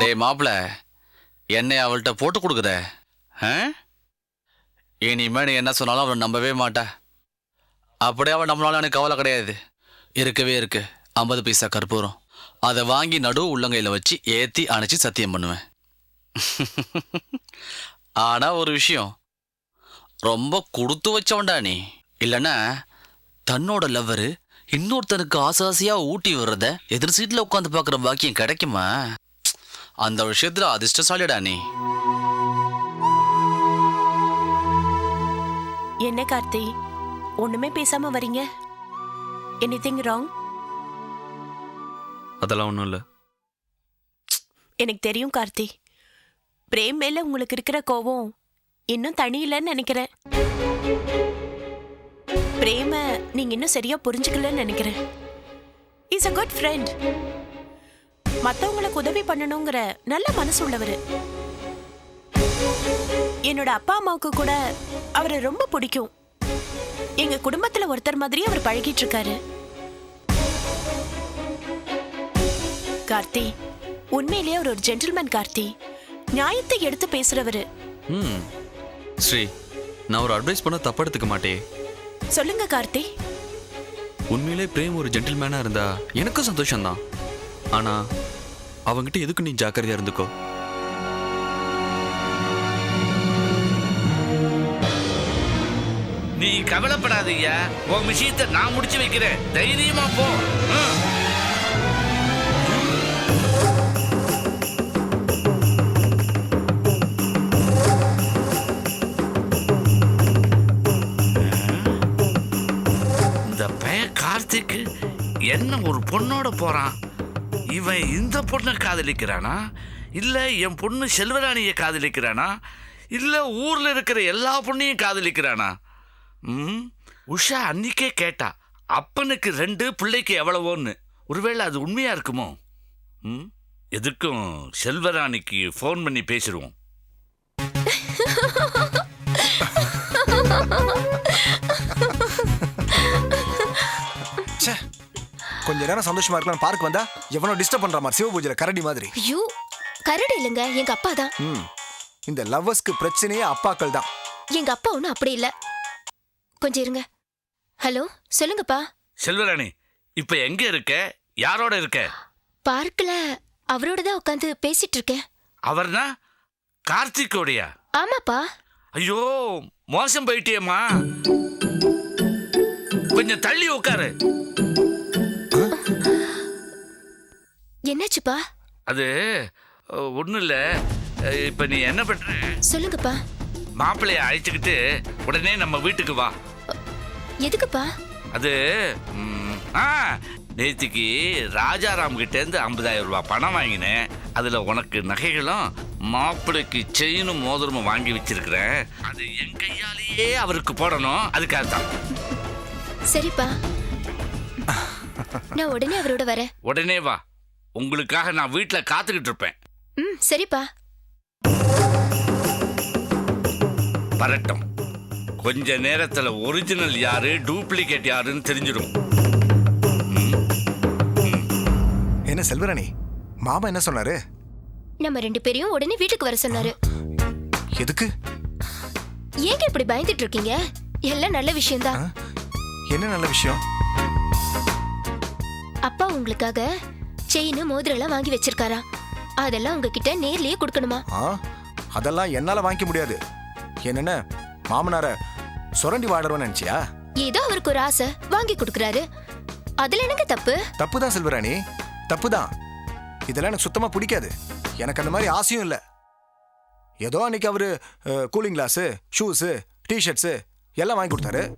டேய் மாப்பிள என்னை அவள்கிட்ட போட்டு கொடுக்குற இனிமே நீ என்ன சொன்னாலும் அவளை நம்பவே மாட்டா. அப்படியே அவள் நம்மளால எனக்கு கவலை கிடையாது. இருக்கவே இருக்கு. ஐம்பது பைசா கற்பூரம். அதை வாங்கி நடு உள்ளங்கையில் வச்சு ஏற்றி அணைச்சி சத்தியம் பண்ணுவேன். ஆனால் ஒரு விஷயம். ரொம்ப கொடுத்து வச்சவன்டா நீ. இல்லைன்னா தன்னோட லவ்வரு இன்னொருத்தனுக்கு ஆசை ஊட்டி விடுறத எதிர் சீட்டில் உட்காந்து பார்க்குற பாக்கியம் கிடைக்குமா? அந்த விஷயத்துல அதிர்ஷ்டசாலிடா நீ என்ன கார்த்தி? ஒண்ணுமே பேசாம வரீங்க? எனிதிங் ராங் அதெல்லாம் ஒன்றும் இல்லை. எனக்கு தெரியும் கார்த்தி. பிரேம் மேல உங்களுக்கு இருக்கிற கோவம் இன்னும் தனியிலன்னு நினைக்கிறேன். பிரேம நீங்க இன்னும் சரியா புரிஞ்சுக்கலன்னு நினைக்கிறேன். இஸ் a குட் ஃப்ரெண்ட் மத்தவங்களுக்கு உதவி பண்ணணுங்கிற நல்ல மனசு உள்ளவர் என்னோட அப்பா அம்மாவுக்கு கூட அவரை ரொம்ப பிடிக்கும். எங்க குடும்பத்துல ஒருத்தர் மாதிரி அவர் பழகிட்டு இருக்காரு கார்த்தி உண்மையிலேயே அவர் ஒரு ஜென்டில்மேன் கார்த்தி. நியாயத்தை எடுத்து பேசுறவரு. ம். ஸ்ரீ நான் ஒரு அட்வைஸ் பண்ண தப்பா எடுத்துக்க மாட்டே. சொல்லுங்க கார்த்தி. உண்மையிலே பிரேம் ஒரு ஜென்டில்மேனாக இருந்தா எனக்கும் சந்தோஷம்தான். ஆனா அவங்கிட்ட எதுக்கு நீ ஜாக்கிரதையா இருந்துக்கோ? நீ கவலைப்படாதீங்க. உன் விஷயத்தை நான் முடிச்சு வைக்கிறேன். தைரியமா போ. இந்த பையன் கார்த்திக் என்ன ஒரு பொண்ணோட போறான்? இவன் இந்த பொண்ணை காதலிக்கிறானா? இல்லை என் பொண்ணு செல்வராணியை காதலிக்கிறானா? இல்லை ஊரில் இருக்கிற எல்லா பொண்ணையும் காதலிக்கிறானா? ம் உஷா அன்னிக்கே கேட்டா அப்பனுக்கு ரெண்டு பிள்ளைக்கு எவ்வளவோன்னு? ஒருவேளை அது உண்மையாக இருக்குமோ? ம் எதுக்கும் செல்வராணிக்கு ஃபோன் பண்ணி பேசிடுவோம் கொஞ்ச நேரம் சந்தோஷமா இருக்கலாம் பார்க் வந்தா எவனோ டிஸ்டர்ப் பண்ற மாதிரி சிவபூஜையில கரடி மாதிரி. ஐயோ கரடி இல்லைங்க எங்க அப்பா தான். ம். இந்த லவ்வர்ஸ்க்கு பிரச்சனையே அப்பாக்கள் தான். எங்க அப்பா ஒன்றும் அப்படி இல்ல. கொஞ்சம் இருங்க. ஹலோ சொல்லுங்கப்பா. செல்வராணி இப்ப எங்க இருக்க? யாரோட இருக்க? பார்க்ல அவரோட தான் உட்காந்து பேசிட்டு இருக்கேன். அவர்னா கார்த்திகோடையா? ஆமாப்பா. ஐயோ மோசம் போயிட்டியேம்மா. கொஞ்சம் தள்ளி உட்காரு. என்னாச்சுப்பா? அது ஒன்றும் இல்லை இப்போ நீ என்ன பண்ற? சொல்லுங்கப்பா. மாப்பிள்ளைய அழைச்சிக்கிட்டு உடனே நம்ம வீட்டுக்கு வா. எதுக்குப்பா? அது ம், ஆ நேத்திக்கு ராஜாராம் கிட்ட இருந்து ஐம்பதாயிரம் ரூபாய் பணம் வாங்கினேன். அதுல உனக்கு நகைகளும் மாப்பிள்ளைக்கு செயினும் மோதிரமும் வாங்கி வச்சிருக்கிறேன். அது என் கையாலேயே அவருக்கு போடணும். அதுக்காக தான் சரிப்பா. நான் உடனே அவரோட வரேன். உடனே வா. உங்களுக்காக நான் வீட்டில் காத்துக்கிட்டு இருப்பேன் ம் சரிப்பா. வரட்டும் கொஞ்ச நேரத்துல ஒரிஜினல் யாரு டூப்ளிகேட் யாருன்னு தெரிஞ்சிடும். என்ன செல்வராணி? மாமா என்ன சொன்னாரு? நம்ம ரெண்டு பேரையும் உடனே வீட்டுக்கு வர சொன்னாரு. எதுக்கு? ஏங்க இப்படி பயந்துட்டு இருக்கீங்க எல்லாம் நல்ல விஷயம்தான்? என்ன நல்ல விஷயம்? அப்பா உங்களுக்காக செயின் மோதிரம் வாங்கி வச்சிருக்காராம் அதெல்லாம் உங்ககிட்ட நேர்லயே கொடுக்கணுமா? ஆ அதெல்லாம் என்னால வாங்கிக்க முடியாது. என்னென்ன மாமனார சுரண்டி வாடுறவன் நினைச்சியா? ஏதோ அவருக்கு ஒரு ஆசை வாங்கி கொடுக்கறாரு. அதுல எனக்கு தப்பு? தப்புதான் செல்வராணி. தப்புதான். இதெல்லாம் எனக்கு சுத்தமா பிடிக்காது. எனக்கு அந்த மாதிரி ஆசையும் இல்லை. ஏதோ அன்னைக்கு அவரு கூலிங் கிளாஸு ஷூஸு டிஷர்ட்ஸு எல்லாம் வாங்கி கொடுத்தாரு.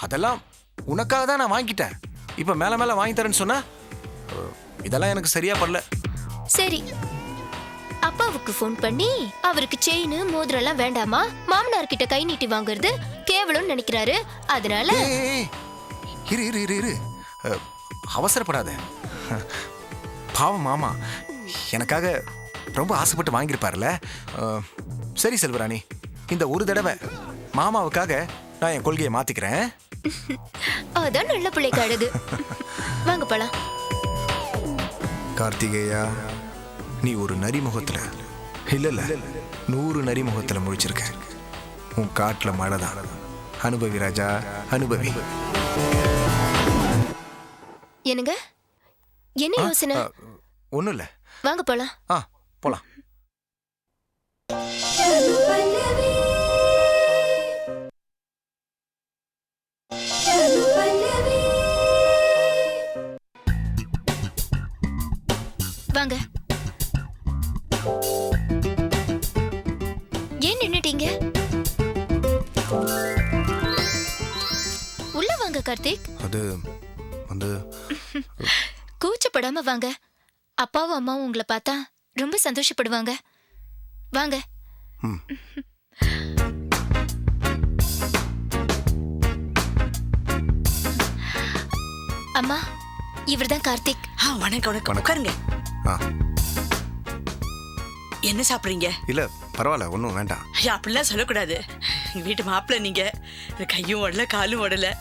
அதெல்லாம் உனக்காக தான் நான் வாங்கிட்டேன். இப்போ மேலே மேலே வாங்கி தரேன்னு சொன்னா இதெல்லாம் எனக்கு சரியா படல. சரி. அப்பாவுக்கு ஃபோன் பண்ணி அவருக்கு செயின் மோதிரம் எல்லாம் வேண்டாமா? மாமனார் கிட்ட கை நீட்டி வாங்குறது கேவலம்னு நினைக்கிறாரு. அதனால ஏய். இரு இரு இரு இரு. அஹ், அவசரப்படாத. பாவம் மாமா. எனக்காக ரொம்ப ஆசைப்பட்டு வாங்கியிருப்பார்ல. அஹ், சரி செல்வராணி இந்த ஒரு தடவை மாமாவுக்காக நான் என் கொள்கையை மாத்திக்கிறேன். அதான் நல்ல பிள்ளைக்கு அழகு வாங்க போலாம். கார்த்திகேயா நீ ஒரு நரி முகத்துல இல்ல இல்ல நூறு நரி முகத்துல முழிச்சிருக்க. உன் காட்டுல மழை தான். அனுபவி ராஜா அனுபவி. என்னங்க? என்ன யோசனை? ஒன்றும் இல்லை. வாங்க போலாம். ஆ போலாம். வாங்க. ஏன் நின்னுட்டீங்க? உள்ள வாங்க கார்த்திக். அது வந்து கூச்சப்படாம வாங்க. அப்பாவும் அம்மாவும் உங்களை பார்த்தா ரொம்ப சந்தோஷப்படுவாங்க. வாங்க. அம்மா இவர்தான் கார்த்திக். வணக்கம் வணக்கம். உட்காருங்க. ஆ. என்ன சாப்பிடுறீங்க? இல்லை பரவாயில்ல ஒன்றும் வேண்டாம். ஐயா அப்படிலாம் சொல்லக்கூடாது. எங்க வீட்டு மாப்பிள்ளை நீங்க. கையும் ஓடல காலும் ஓடல.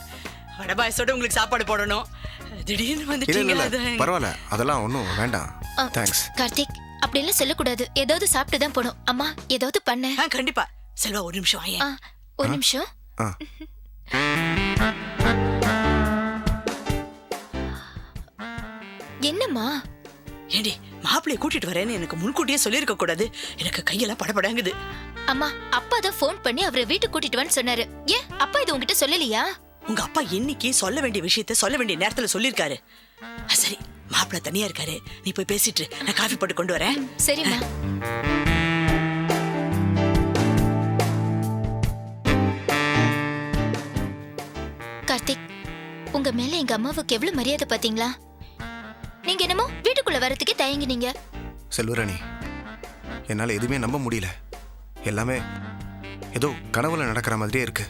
வடை பாயசோட உங்களுக்கு சாப்பாடு போடணும். திடீர்னு இல்லை வந்துட்டீங்க இல்லை பரவாயில்ல அதெல்லாம் ஒன்றும் வேண்டாம். ஆ, தேங்க்ஸ் கார்த்திக் அப்படியெல்லாம் சொல்லக்கூடாது. ஏதாவது சாப்பிட்டு தான் போகணும். அம்மா ஏதாவது பண்ண. ஆ கண்டிப்பா. செல்வா ஒரு நிமிஷம் ஆ, வாயேன் ஒரு நிமிஷம். ஆ. என்னம்மா? ஏண்டி மாப்பிள்ளைய கூட்டிட்டு வரேன்னு எனக்கு முன்கூட்டியே சொல்லியிருக்க கூடாது. எனக்கு கையெல்லாம் படபடங்குது. அம்மா அப்பா தான் ஃபோன் பண்ணி அவரை வீட்டுக்கு கூட்டிட்டு வான்னு சொன்னாரு. ஏன் அப்பா இது உங்ககிட்ட சொல்லலையா? உங்க அப்பா இன்னைக்கு சொல்ல வேண்டிய விஷயத்த சொல்ல வேண்டிய நேரத்துல சொல்லியிருக்காரு. ஆ, சரி மாப்பிள்ளை தனியா இருக்காரு. நீ போய் பேசிட்டு. நான் காஃபி போட்டு கொண்டு வரேன். சரிம்மா. கார்த்திக் உங்க மேல எங்க அம்மாவுக்கு எவ்வளவு மரியாதை பாத்தீங்களா? நீங்க என்னமோ வீட்டுக்குள்ள வரதுக்கே தயங்கினீங்க. செல்வராணி என்னால் எதுவுமே நம்ப முடியல. எல்லாமே ஏதோ கனவுல நடக்கிற மாதிரியே இருக்கு.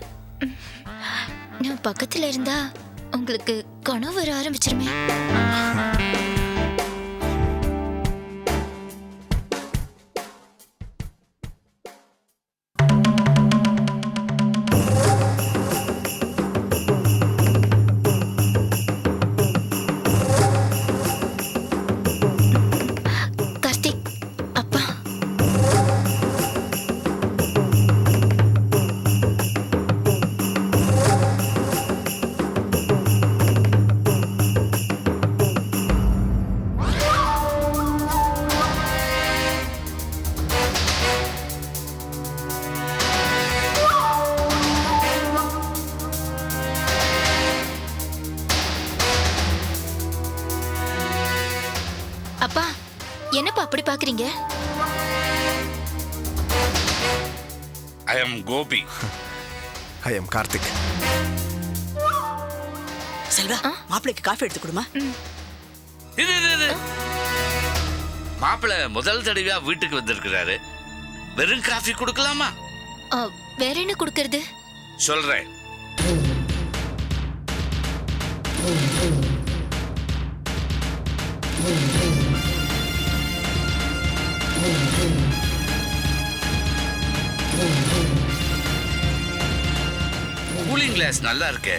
நான் பக்கத்துல இருந்தா உங்களுக்கு கனவு வர ஆரம்பிச்சிருமே. அப்பா என்னப்பா அப்படி பாக்குறீங்க? I am Gopi I am Karthik Selva மாப்பிள்ளைக்கு காஃபி எடுத்து கொடுமா. இது இது இது. மாப்பிள்ளை முதல் தடவையா வீட்டுக்கு வந்திருக்கிறாரு. வெறும் காஃபி கொடுக்கலாமா? ஆ, வேற என்ன கொடுக்கறது? சொல்றேன். கூலிங் கிளாஸ் நல்லா இருக்கே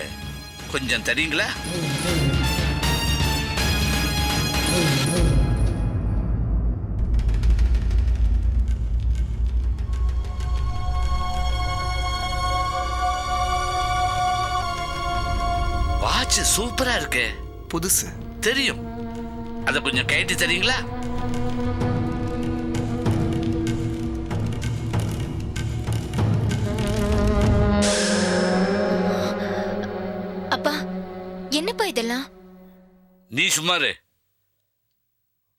கொஞ்சம் தரீங்களா வாட்ச் சூப்பரா இருக்கே. புதுசு. தெரியும். அத கொஞ்சம் கைட்டு தரீங்களா? அப்பா என்னப்பா இதெல்லாம்? நீ சும்மாரு.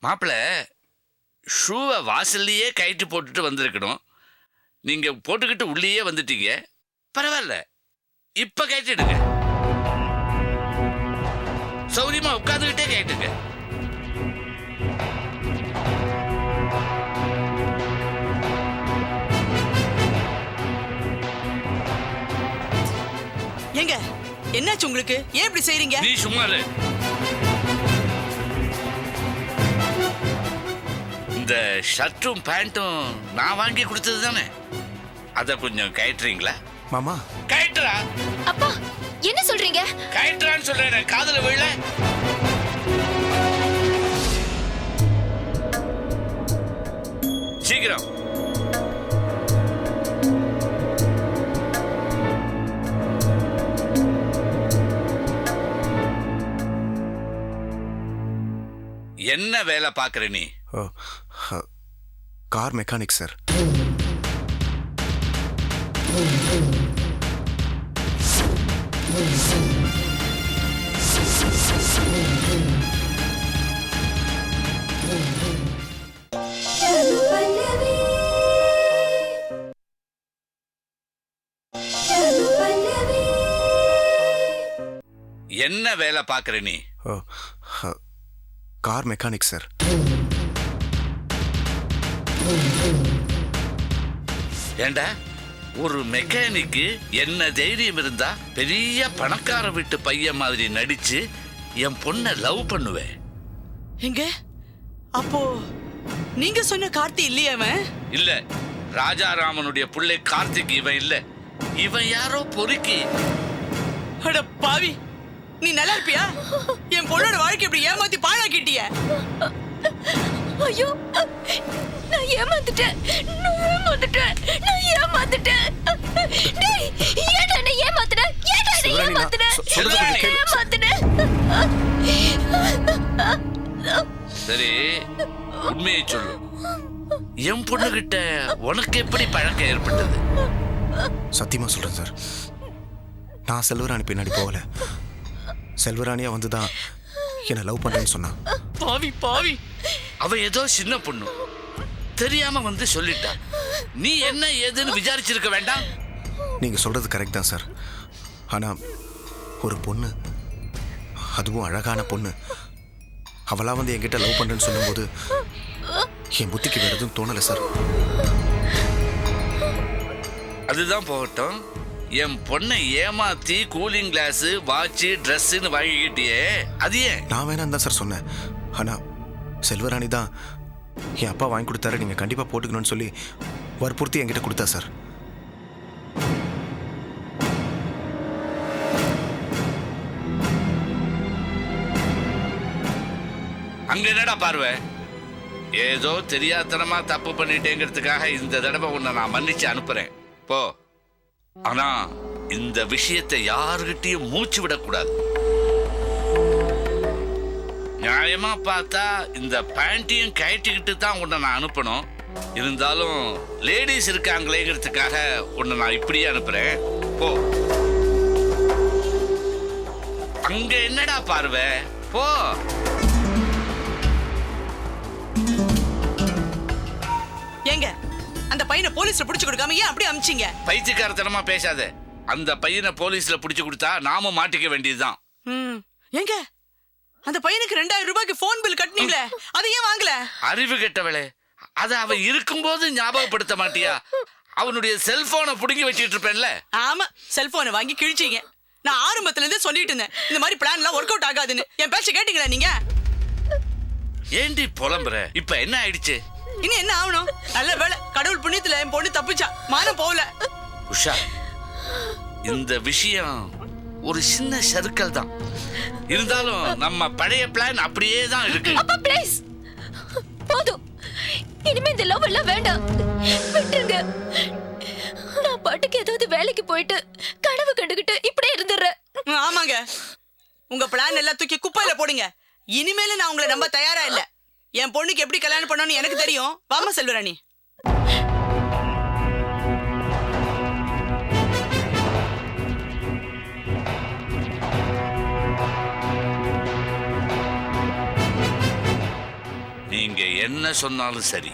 மாப்பிள்ள ஷூவை வாசல்லையே கைட்டு போட்டுட்டு வந்திருக்கணும். நீங்க போட்டுக்கிட்டு உள்ளேயே வந்துட்டீங்க. பரவாயில்ல. இப்ப கைட்டிடுங்க சௌரியமா உட்காந்துக்கிட்டே கைட்டுங்க ஏங்க என்னாச்சு உங்களுக்கு? ஏன் இப்படி செய்றீங்க? நீ சும்மா இரு. இந்த ஷர்ட்டும் பேண்ட்டும் நான் வாங்கி கொடுத்தது தானே? அதை கொஞ்சம் கயட்டுறீங்களா மாமா. கயட்டுறா அப்பா என்ன சொல்றீங்க? கயட்டுறான்னு சொல்றேன் காதுல விழ சீக்கிரம். என்ன வேலை பார்க்குற நீ? ஓ, ஹ, கார் மெக்கானிக் சார் என்ன வேலை பார்க்குற நீ? Car mechanic sir. ஏண்டா? ஒரு மெக்கானிக்கு என்ன தைரியம் இருந்தா பெரிய பணக்கார வீட்டு பையன் மாதிரி நடிச்சு என் பொண்ணை லவ் பண்ணுவேன் எங்க? அப்போ நீங்க சொன்ன கார்த்தி இல்லையா அவன் இல்ல ராஜாராமனுடைய புள்ளை கார்த்திக் இவன் இல்ல. இவன் யாரோ பொறுக்கி. அட பாவி! நீ நல்லா இருப்பியா? என் பொண்ணோட வாழ்க்கை இப்படி ஏமாத்தி பாழாக்கிட்டிய? ஐயோ நான் ஏமாந்துட்டேன். நான் ஏமாந்துட்டேன் நான் ஏமாந்துட்டேன். டேய் ஏன்டா என்ன ஏமாத்துன? ஏன்டா என்ன ஏமாத்துன. ஏமாத்துன? சரி உண்மையை சொல்லு. என் பொண்ணுகிட்ட உனக்கு எப்படி பழக்கம் ஏற்பட்டது? சத்தியமா சொல்றேன் சார். நான் செல்வராணி பின்னாடி போகல. செல்வராணியா வந்து தான் என்னை லவ் பண்றேன்னு சொன்னான் பாவி பாவி. அவ ஏதோ சின்ன பொண்ணு. தெரியாம வந்து சொல்லிட்டா. நீ என்ன ஏதுன்னு விசாரிச்சிருக்க வேண்டாம்? நீங்க சொல்றது கரெக்ட் தான் சார் ஆனா ஒரு பொண்ணு அதுவும் அழகான பொண்ணு அவளா வந்து என்கிட்ட லவ் பண்றேன்னு சொல்லும்போது என் புத்திக்கு வேற எதுவும் தோணல சார் அதுதான் போகட்டும். என் பொண்ணை ஏமாத்தி கூலிங் கிளாஸ் வாட்சு ட்ரெஸ்ஸுன்னு வாங்கிக்கிட்டியே அது ஏன்? நான் வேணாம் தான் சார் சொன்னேன். ஆனா செல்வராணி தான் என் அப்பா வாங்கி கொடுத்தாரு நீங்க கண்டிப்பா போட்டுக்கணும்னு சொல்லி வற்புறுத்தி என்கிட்ட கொடுத்தா சார். அங்க என்னடா பார்வை? ஏதோ தெரியாத்தனமா தப்பு பண்ணிட்டேங்கிறதுக்காக இந்த தடவை உன்னை நான் மன்னிச்சு அனுப்புறேன். போ. ஆனா இந்த விஷயத்தை யாருகிட்டயும் மூச்சு விடக்கூடாது. நியாயமா பார்த்தா இந்த பேண்ட்டையும் கயட்டிக்கிட்டு தான் உன்னை நான் அனுப்பணும். இருந்தாலும் லேடிஸ் இருக்காங்களேங்கிறதுக்காக உன்னை நான் இப்படியே அனுப்புறேன். போ. அங்க என்னடா பார்வை? போ. ஏங்க அந்த பையனை போலீஸ்ல புடிச்சு கொடுக்காம ஏன் அப்படியே அமிச்சிங்க? பைத்தியக்காரத்தனமா பேசாத. அந்த பையனை போலீஸ்ல புடிச்சு கொடுத்தா நாம மாட்டிக்க வேண்டியதுதான். ம். ஏங்க? அந்த பையனுக்கு ரெண்டாயிரம் ரூபாய்க்கு ஃபோன் பில் கட்டினீங்களே? அதை ஏன் வாங்கல? அறிவு கெட்டவளே. அத அவன் இருக்கும்போது ஞாபகப்படுத்த மாட்டியா? அவனுடைய செல்போனை புடுங்கி வச்சிட்டு இருப்பேன்ல. ஆமா செல்போனை வாங்கி கிழிச்சீங்க. நான் ஆரம்பத்துல இருந்தே சொல்லிட்டு இருந்தேன். இந்த மாதிரி பிளான் எல்லாம் ஒர்க் அவுட் ஆகாதுன்னு. என் பேச்ச கேட்டீங்களா நீங்க? ஏண்டி புலம்புற? இப்ப என்ன ஆயிடுச்சு? இனி என்ன ஆகணும்? நல்ல புண்ணியத்துல என் பொண்ணு தப்பிச்சா? மானம் போகல. உஷா இந்த விஷயம் ஒரு சின்ன சர்க்கிள் தான். இருந்தாலும் நம்ம பழைய பிளான் அப்படியே தான் இருக்கு. அப்பா ப்ளீஸ் போதும். இனிமே இந்த லவ் எல்லாம் வேண்டாம். விட்டுருங்க. நான் பாட்டுக்கு ஏதாவது வேலைக்கு போயிட்டு கனவு கண்டுகிட்டு இப்படியே இருந்துடுறேன். ஆமாங்க. உங்க பிளான் எல்லாம் தூக்கி குப்பையில போடுங்க. இனிமேல நான் உங்களை நம்ப தயாரா இல்ல. என் பொண்ணுக்கு எப்படி கல்யாணம் பண்ணணும்னு எனக்கு தெரியும். வாமா செல்வராணி. என்ன சொன்னாலும் சரி.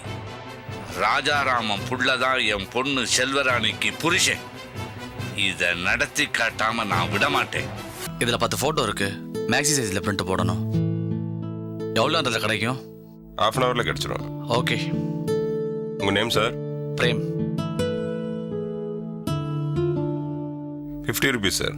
ராஜாராமன் புள்ளதான் என் பொண்ணு செல்வராணிக்கு புருஷன். இத நடத்தி காட்டாம நான் விட மாட்டேன் இதுல பத்து போட்டோ இருக்கு. மேக்ஸி சைஸ்ல பிரிண்ட் போடணும். எவ்வளோ அதில் கிடைக்கும்? ஹாஃப் அன் ஹவரில் கிடச்சிரும். ஓகே உங்கள் name sir Prem fifty rupees sir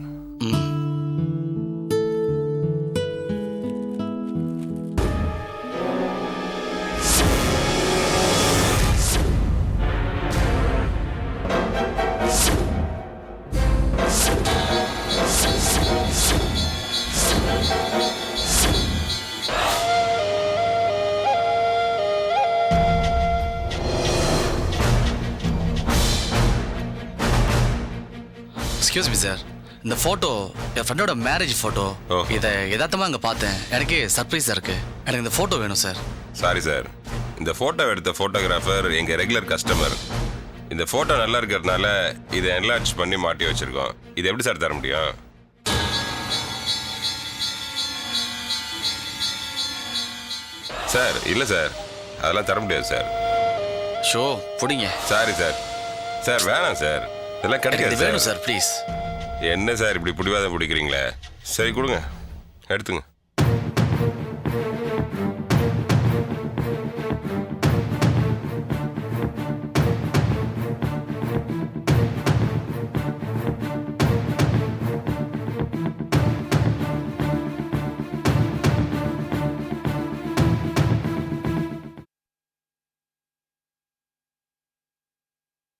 excuse me sir இந்த ஃபோட்டோ என் ஃப்ரெண்டோட மேரேஜ் ஃபோட்டோ. இதை யதார்த்தமாக அங்கே பார்த்தேன். எனக்கே சர்ப்ரைஸாக இருக்கு. எனக்கு இந்த ஃபோட்டோ வேணும் சார் சாரி சார் இந்த ஃபோட்டோ எடுத்த ஃபோட்டோகிராஃபர் எங்கள் ரெகுலர் கஸ்டமர் இந்த ஃபோட்டோ நல்லா இருக்கிறதுனால இதை என்லார்ஜ் பண்ணி மாட்டி வச்சிருக்கோம். இது எப்படி சார் தர முடியும்? சார் இல்லை சார் அதெல்லாம் தர முடியாது சார் ஷோ பிடிங்க. சாரி சார் சார் வேணாம் சார் இதெல்லாம் கிடைக்காது இது வேணும் சார் சார் ப்ளீஸ். என்ன சார் இப்படி பிடிவாதம் பிடிக்கிறீங்களே? சரி கொடுங்க. எடுத்துங்க.